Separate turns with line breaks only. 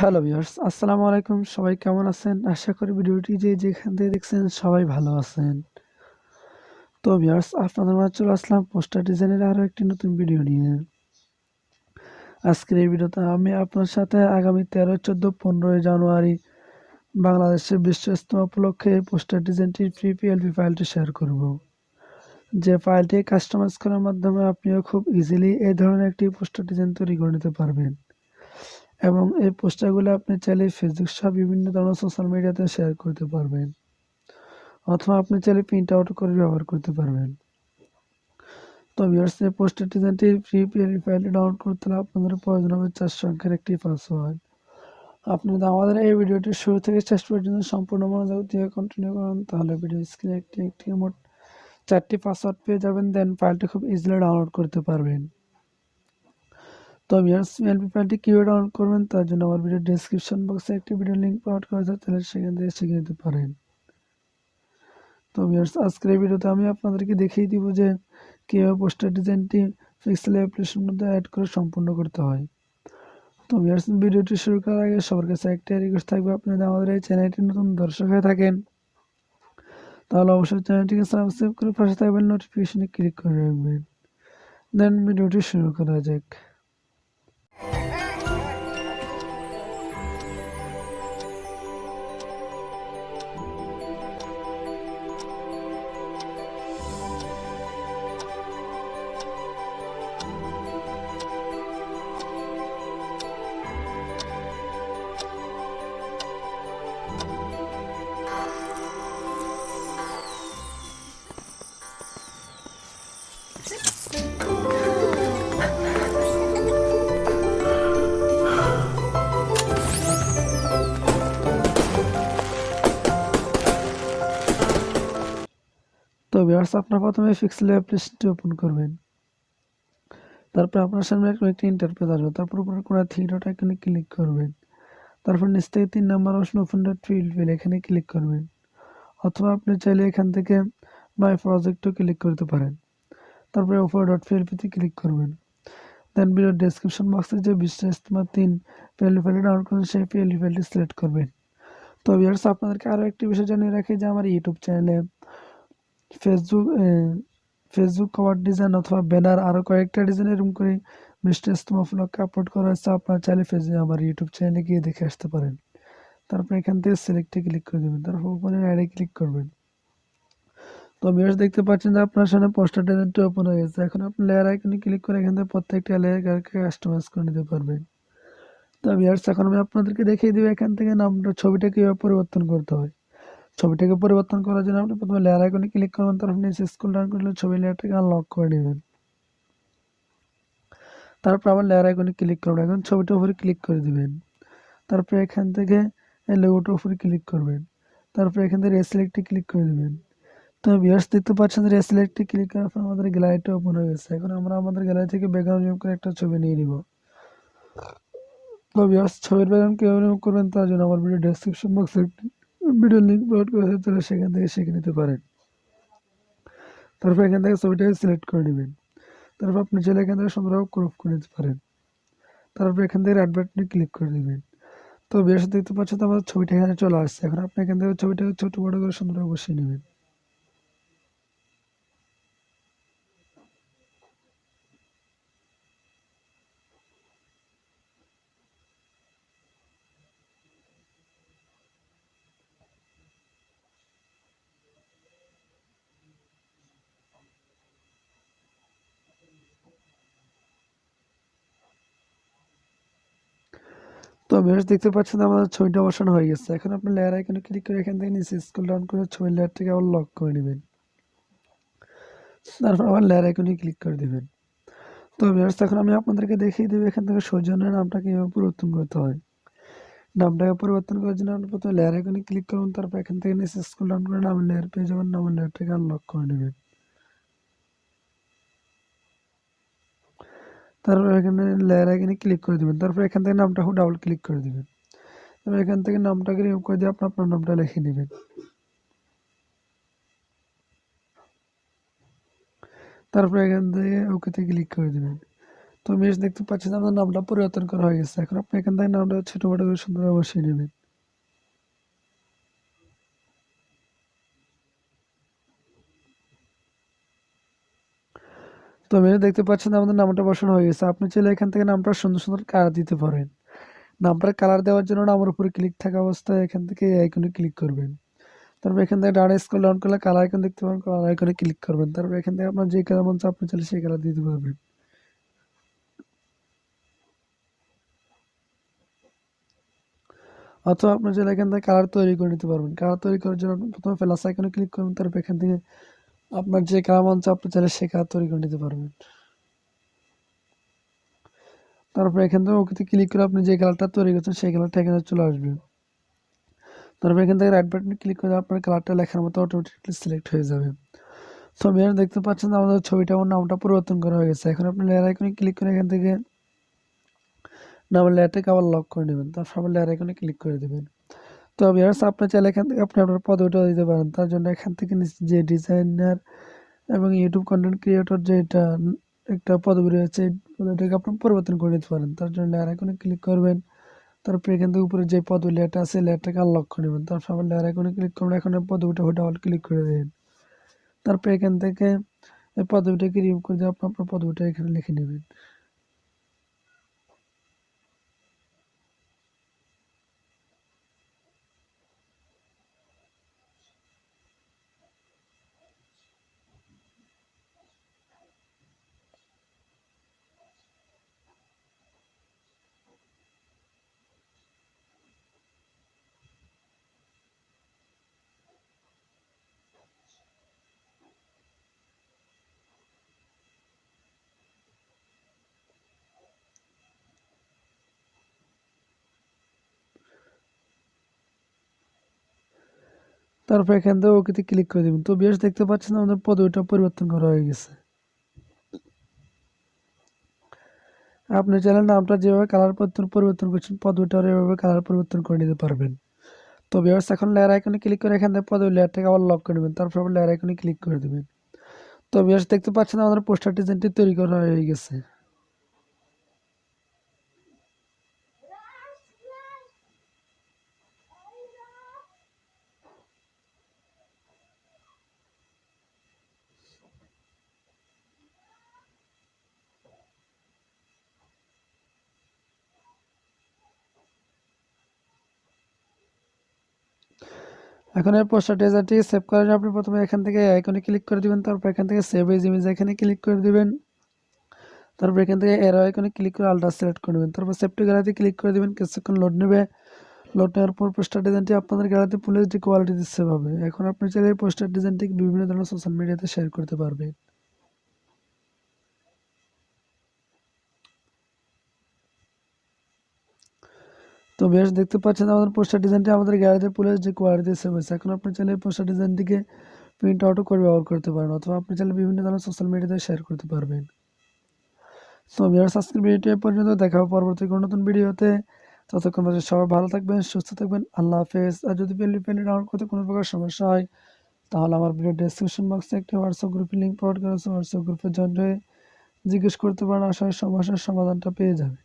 Hello viewers, আসসালামু আলাইকুম। সবাই কেমন আছেন? আশা করি ভিডিওটি যে যেখান থেকে দেখছেন সবাই ভালো আছেন। তো ভিউয়ার্স, আপনাদের মাঝে চলে আসলাম পোস্টার ডিজাইনের আরও একটি নতুন ভিডিও নিয়ে। আজকের এই ভিডিওতে আমি আপনার সাথে আগামী তেরো, চোদ্দ, পনেরোই জানুয়ারি বাংলাদেশের বিশ্ব উপলক্ষে পোস্টার ডিজাইনটির ফ্রি পিএলপি ফাইলটি শেয়ার করব। যে ফাইলটি কাস্টমাইজ করার মাধ্যমে আপনিও খুব ইজিলি এই ধরনের একটি পোস্টার ডিজাইন তৈরি করে নিতে পারবেন। এবং এই পোস্টারগুলো আপনি চাইলে ফেসবুক সহ বিভিন্ন ধরনের সোশ্যাল মিডিয়াতে শেয়ার করতে পারবেন। অথবা আপনি চাইলে প্রিন্ট আউট করে ব্যবহার করতে পারবেন। তো ভিউয়ার্স এই পোস্টার ডিজাইনটি ফ্রি ফাইলটি ডাউনলোড করতে হলে আপনাদের প্রয়োজন হবে চার সংখ্যার একটি পাসওয়ার্ড আপনি যদি আমাদের এই ভিডিওটি শুরু থেকে শেষ পর্যন্ত সম্পূর্ণ মনোযোগ দিয়ে কন্টিনিউ করেন, তাহলে ভিডিও স্ক্রিনে একটি একটি মোট চারটি পাসওয়ার্ড পেয়ে যাবেন দেন ফাইলটি খুব ইজিলি ডাউনলোড করতে পারবেন। তো ভিউয়ার্স এলপি ফাইলটি কীভাবে ডাউনলোড করবেন তার জন্য আমার ভিডিও ডেসক্রিপশন বক্সে একটি ভিডিও লিঙ্ক প্রোভাইড করা আছে তাহলে সেখান থেকে শিখে নিতে পারেন। তো ভিউয়ার্স আজকের ভিডিওতে আমি আপনাদেরকে দেখিয়ে দিব যে কীভাবে পোস্টার ডিজাইনটি পিক্সেল অ্যাপ্লিকেশনের মধ্যে অ্যাড করে সম্পূর্ণ করতে হয়। তো ভিউয়ার্স ভিডিওটি শুরু করার আগে সবার কাছে একটা রিকোয়েস্ট থাকবে যদি আমাদের এই চ্যানেলটি নতুন দর্শক হয়ে থাকেন, তাহলে অবশ্যই চ্যানেলটিকে সাবস্ক্রাইব করে পাশে থাকবেন নোটিফিকেশনে ক্লিক করে রাখবেন। দেন ভিডিওটি শুরু করা যাক। ভিউয়ার্স আপনার প্রথমে পিক্সেল অ্যাপ্লিকেশনটি ওপেন করবেন। তারপর আপনার সামনে এরকম একটি ইন্টারফেস আসবে। তারপর উপরে কোনো থ্রি ডট আইকনে ক্লিক করবেন। তারপর নিচ থেকে তিন number option open dot field fill এখানে ক্লিক করবেন। অথবা আপনি চাইলে এখান থেকে মাই প্রজেক্টও ক্লিক করতে পারেন। তারপরে ওপর ডট পিএলপিতে ক্লিক করবেন। দেন ভিডিও ডেসক্রিপশন বক্সে যে ইস্তেমা তিন পিএলপি ফাইলটি ডাউনলোড করেন, সেই পিএলপি ফাইলটি সিলেক্ট করবেন। তো ভিউয়ার্স আপনাদেরকে আরও একটি বিষয় জানিয়ে রাখি যে আমার ইউটিউব চ্যানেলে ফেসবুক ফেসবুক কভার ডিজাইন অথবা ব্যানার আরও কয়েকটা ডিজাইন এরকম করে মিস্টার ইস্তমা ফ্লগকে আপলোড করা হয়েছে। আপনারা চাইলে ফেসবুক আমার ইউটিউব চ্যানেলে গিয়ে দেখে আসতে পারেন। তারপর এখান থেকে সিলেক্টে ক্লিক করে দেবেন। তারপর ওপেন অ্যাডে ক্লিক করবেন। তো ভিউয়ার্স দেখতে পাচ্ছেন যে আপনার সামনে পোস্টার ডিজাইনটি ওপেন হয়ে গেছে। এখন আপনি লেয়ার আইকনে ক্লিক করে এখান থেকে প্রত্যেকটা লেয়ারকে কাস্টমাইজ করে নিতে পারবেন। তো ভিউয়ার্স এখন আমি আপনাদেরকে দেখিয়ে দেবো এখান থেকে নামটা, ছবিটা কীভাবে পরিবর্তন করতে হয়। ছবিটাকে পরিবর্তন করার জন্য আপনি প্রথমে লেয়ার আইকনে ক্লিক করবেন, তারপর নিচে স্কুল ডাউন করলে ছবি লেয়ারটাকে আনলক করে নেবেন। তারপর আবার লেয়ার আইকনে ক্লিক করবেন, এখন ছবিটার উপরে ক্লিক করে দিবেন। তারপর এখান থেকে লোগোটার উপরে ক্লিক করবেন। তারপর এখান থেকে রেসিলেক্টে ক্লিক করে দেবেন। তো ভিউয়ার্স দেখতে পাচ্ছেন রেসিলেক্টে ক্লিক করার পর আমাদের গ্যালারিটা ওপেন হয়ে গেছে। এখন আমরা আমাদের গ্যালারি থেকে ব্যাকগ্রাউন্ড রিমুভ করে একটা ছবি নিয়ে নিব। তো ভিউয়ার্স ছবির ব্যাকগ্রাউন্ড কীভাবে রিমুভ করবেন তার জন্য আমার ভিডিও ডেসক্রিপশন বক্সে ভিডিও লিঙ্ক প্রোভাইড করে তাহলে সেখান থেকে শিখে নিতে পারেন। তারপর এখান থেকে ছবিটাকে সিলেক্ট করে নেবেন। তারপর আপনি চাইলে এখান থেকে সুন্দরভাবে ক্রপ করে নিতে পারেন। তারপর এখান থেকে রাইট বাটনে ক্লিক করে দেবেন তো বেশ দেখতে পাচ্ছেন তো আমাদের ছবিটা এখানে চলে আসছে। এখন আপনি এখান থেকে ছবিটাকে ছোটো বড়ো করে সুন্দরভাবে বসিয়ে নেবেন। বেশ দেখতে পাচ্ছেন আমাদের ছবিটা বসানো হয়ে গেছে। এখন আপনি লেয়ার আইকনে ক্লিক করে এখান থেকে নিচে স্ক্রল ডাউন করে ছবির লেয়ারটাকে আবার লক করে নেবেন। তারপর আবার লেয়ার আইকনে ক্লিক করে দেবেন। তো বেশ এখন আমি আপনাদেরকে দেখিয়ে দেবো এখান থেকে সৌজন্যের নামটা কীভাবে পরিবর্তন করতে হয়। নামটাকে পরিবর্তন করার জন্য আপনি প্রথমে লেয়ার আইকনে ক্লিক করুন, তারপর এখান থেকে নিচে স্ক্রল ডাউন করে নামের লেয়ার পেয়ে যাবেন, নামের লেয়ারটাকে আনলক করে নেবেন। তারপর এখানে লেয়ার আইকনে ক্লিক করে দেবেন। তারপর এখান থেকে নামটা ডাবল ক্লিক করে দেবেন। তারপর এখান থেকে নামটাকে রিমুভ করে দিয়ে আপনি আপনার নামটা লিখে নেবেন। তারপর এখান থেকে ওকেতে ক্লিক করে দেবেন। তো মেশ দেখতে পাচ্ছেন আপনার নামটা পরিবর্তন করা হয়ে গেছে। এখন আপনি এখান থেকে নামটা ছোট বড় করে সুন্দরভাবে বসিয়ে নেবেন। তো মেয়ে দেখতে পাচ্ছেন আমাদের নামটা বসানো হয়ে গেছে। আপনি চাইলে এখান থেকে নামটা সুন্দর সুন্দর কালার দিতে পারেন। নামটার কালার দেওয়ার জন্য নামের উপরে ক্লিক থাকা অবস্থায় এখান থেকে আইকনে ক্লিক করবেন। তারপর এখান থেকে ডান স্কুল ডাউন করলে কালার আইকন দেখতে পাবেন কালার আইকনে ক্লিক করবেন। তারপর এখান থেকে আপনার যে কালার মন আপনি চাইলে সেই কালার দিতে পারবেন। অথবা আপনি চাইলে এখান থেকে কালার তৈরি করে নিতে পারবেন। কালার তৈরি করার জন্য প্রথমে প্লাস আইকনে ক্লিক করবেন, তারপর এখান থেকে আপনার যে কালার মঞ্চ আপনি চাইলে সে কালার তৈরি করে নিতে পারবেন। তারপর এখান থেকে ওকে ক্লিক করে আপনি যে কালারটা তৈরি করছেন সেই কালারটা এখানে চলে আসবে। তারপর এখান থেকে রাইট বাটনে ক্লিক করে আপনার কালারটা লেখার মতো অটোমেটিকলি সিলেক্ট হয়ে যাবে। তো আমি দেখতে পাচ্ছেন আমাদের ছবিটা আমার নামটা পরিবর্তন করা হয়ে গেছে। এখন আপনি লেয়ার আইকনে ক্লিক করে এখান থেকে নামের লেয়ারটাকে আবার লক করে নেবেন। তারপর আবার লেয়ার আইকনে ক্লিক করে দেবেন। তো ভিউয়ার্স আপনি চাইলে এখান থেকে আপনি আপনার পদবিটা দিতে পারেন। তার জন্য এখান থেকে যে ডিজাইনার এবং ইউটিউব কন্টেন্ট ক্রিয়েটর যে এটা একটা পদবি রয়েছে পদবিটাকে আপনি পরিবর্তন করে নিতে পারেন। তার জন্য লেয়ার আইকনে ক্লিক করবেন। তারপর এখান থেকে উপরে যে পদবি লেয়ারটা আছে লেয়ারটাকে আনলক করে নেবেন। তারপর আবার লেয়ার আইকনে ক্লিক করবেন। এখন পদবিটা ওটা অল ক্লিক করে দেবেন তারপর এখান থেকে এই পদবিটাকে রিমুভ করে দিয়ে আপনি আপনার পদবিটা এখানে লিখে নেবেন। তারপর এখান থেকে ওকেতে ক্লিক করে দেবেন। তো বেশ দেখতে পাচ্ছেন আমাদের পদবিটা পরিবর্তন করা হয়ে গেছে। আপনি চ্যানেল নামটা যেভাবে কালার পরিবর্তন পরিবর্তন করছেন পদবিটার এভাবে কালার পরিবর্তন করে নিতে পারবেন। তো বিয়ার্স এখন লেয়ার আইকনে ক্লিক করে এখান থেকে পদবি লেয়ারটাকে আবার লক করে নেবেন, তারপর আবার লেয়ার আইকনে ক্লিক করে দেবেন। তো বিয়ার্স দেখতে পাচ্ছেন আমাদের পোস্টার ডিজাইনটি তৈরি করা হয়ে গেছে। এখন এই পোস্টার ডেজারটি সেভ করার জন্য আপনি প্রথমে এখান থেকে আইকনে ক্লিক করে দিবেন, তারপর এখান থেকে সেভ এজ ইমেজ এখানে ক্লিক করে দেবেন। তারপর এখান থেকে এর আইকনে ক্লিক করে আলট্রা সিলেক্ট করে নেবেন তারপর সেফটি গ্যালারিতে ক্লিক করে দিবেন, কিছুক্ষণ লোড নেবে। লোড নেওয়ার পর পোস্টার ডিজাইনটি আপনাদের গ্যালারিতে ফুল এইচডি দিচ্ছে হবে। এখন আপনি চাইলে এই পোস্টার ডিজাইনটি বিভিন্ন ধরনের সোশ্যাল মিডিয়াতে শেয়ার করতে পারবেন। তো বেশ, দেখতে পাচ্ছেন আমাদের পোস্টার ডিজাইনটি আমাদের গ্যালারিতে পুলে যে কোয়ালিটি সেভ হয়েছে এখন আপনি চাইলে পোস্টার ডিজাইনটিকে প্রিন্ট আউটও করে ব্যবহার করতে পারেন অথবা আপনি চাইলে বিভিন্ন ধরনের সোশ্যাল মিডিয়াতে শেয়ার করতে পারবেন। তো বিয়ার্স আজকের ভিডিওটি পর্যন্ত, দেখা পরবর্তী কোনো নতুন ভিডিওতে ততক্ষণ পর্যন্ত সবাই ভালো থাকবেন, সুস্থ থাকবেন, আল্লাহ হাফেজ। আর যদি পেলি ডাউনলোড করতে কোনো প্রকার সমস্যা হয়, তাহলে আমার ভিডিও ডিসক্রিপশন বক্সে একটি হোয়াটসঅ্যাপ গ্রুপের লিঙ্ক প্রোভাইড করা আছে। হোয়াটসঅ্যাপ গ্রুপে জয়েন হয়ে জিজ্ঞেস করতে পারেন, আশা সমস্যার সমাধানটা পেয়ে যাবে